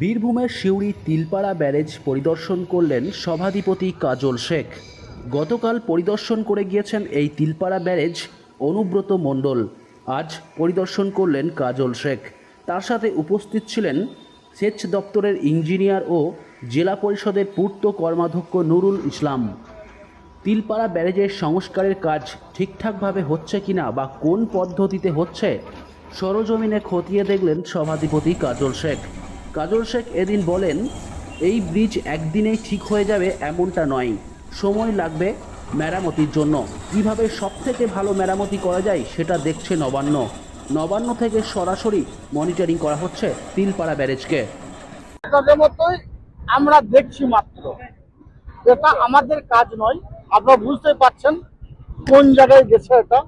বীরভূমের সিউড়ি তিলপাড়া ব্যারেজ পরিদর্শন করলেন সভাধিপতি কাজল শেখ। গতকাল পরিদর্শন করে গিয়েছেন এই তিলপাড়া ব্যারেজ অনুব্রত মণ্ডল। আজ পরিদর্শন করলেন কাজল শেখ। তার সাথে উপস্থিত ছিলেন সেচ দপ্তরের ইঞ্জিনিয়ার ও জেলা পরিষদের পূর্ত কর্মাধ্যক্ষ নুরুল ইসলাম। তিলপাড়া ব্যারেজের সংস্কারের কাজ ঠিকঠাকভাবে হচ্ছে কিনা বা কোন পদ্ধতিতে হচ্ছে, সরজমিনে খতিয়ে দেখলেন সভাধিপতি কাজল শেখ। কাজল শেখ এদিন বলেন, এই ব্রিজ একদিনেই ঠিক হয়ে যাবে এমনটা নয়। সময় লাগবে মেরামতির জন্য। কীভাবে সবথেকে ভালো মেরামতি করা যায় সেটা দেখছে নবান্ন। নবান্ন থেকে সরাসরি মনিটরিং করা হচ্ছে তিলপাড়া ব্যারেজকে। মতোই আমরা দেখছি মাত্র। এটা আমাদের কাজ নয়। আপনারা বুঝতে পারছেন কোন জায়গায় গেছে এটা।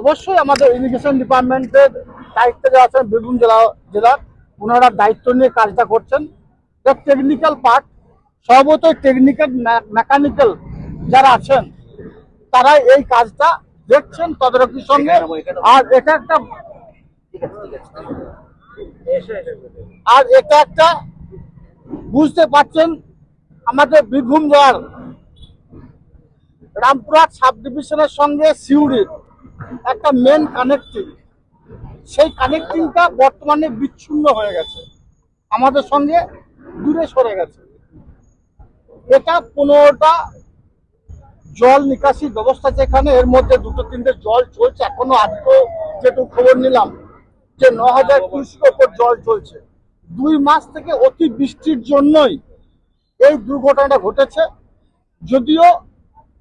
অবশ্যই আমাদের ইরিগেশন ডিপার্টমেন্টের দায়িত্বে আছেন, বীরভূম জেলা জেলার ওনারা দায়িত্ব নিয়ে কাজটা করছেন। এটা টেকনিক্যাল পার্ট সর্বতই টেকনিক্যাল মেকানিক্যাল যারা আছেন তারা এই কাজটা দেখছেন তদারকির সঙ্গে। আর এটা একটা আর এটা একটা বুঝতে পারছেন আমাদের বীরভূম জেলার রামপুরহাট সাব ডিভিশনের সঙ্গে সিউড়ির একটা মেন কানেক্টিং সেই কানেক্টিংটা বর্তমানে বিচ্ছিন্ন হয়ে গেছে। আমাদের সঙ্গে দূরে সরে গেছে। এটা পনেরোটা জল নিকাশি ব্যবস্থা যেখানে, এর মধ্যে দুটো তিনটে জল চলছে। এখনও আজকেও যেটুকু খবর নিলাম, যে ন হাজার কুড়ির ওপর জল চলছে। দুই মাস থেকে অতি বৃষ্টির জন্যই এই দুর্ঘটনাটা ঘটেছে। যদিও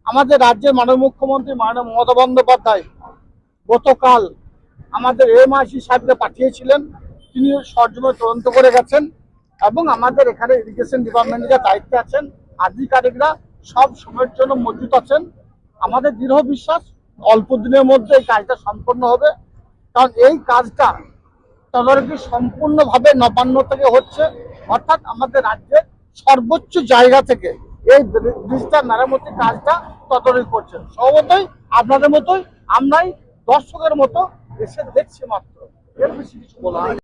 আমাদের রাজ্যের মাননীয় মুখ্যমন্ত্রী মাননীয় মমতা বন্দ্যোপাধ্যায় গতকাল আমাদের এমআইসি সাহেবকে পাঠিয়েছিলেন। তিনি সরজমে তদন্ত করে গেছেন এবং আমাদের এখানে ইরিগেশন ডিপার্টমেন্টের দায়িত্বে আছেন, আধিকারিকরা সব সময়ের জন্য মজুত আছেন। আমাদের দৃঢ় বিশ্বাস, অল্প দিনের মধ্যে এই কাজটা সম্পন্ন হবে। কারণ এই কাজটা তদারকি সম্পূর্ণভাবে নবান্ন থেকে হচ্ছে। অর্থাৎ আমাদের রাজ্যের সর্বোচ্চ জায়গা থেকে এই ব্রিজটা মেরামতির কাজটা তদারকি করছে। স্বভাবতই আপনাদের মতোই, আমরাই দর্শকের মতো এসে দেখছি মাত্র এর বেশি কিছু বলা হয় না।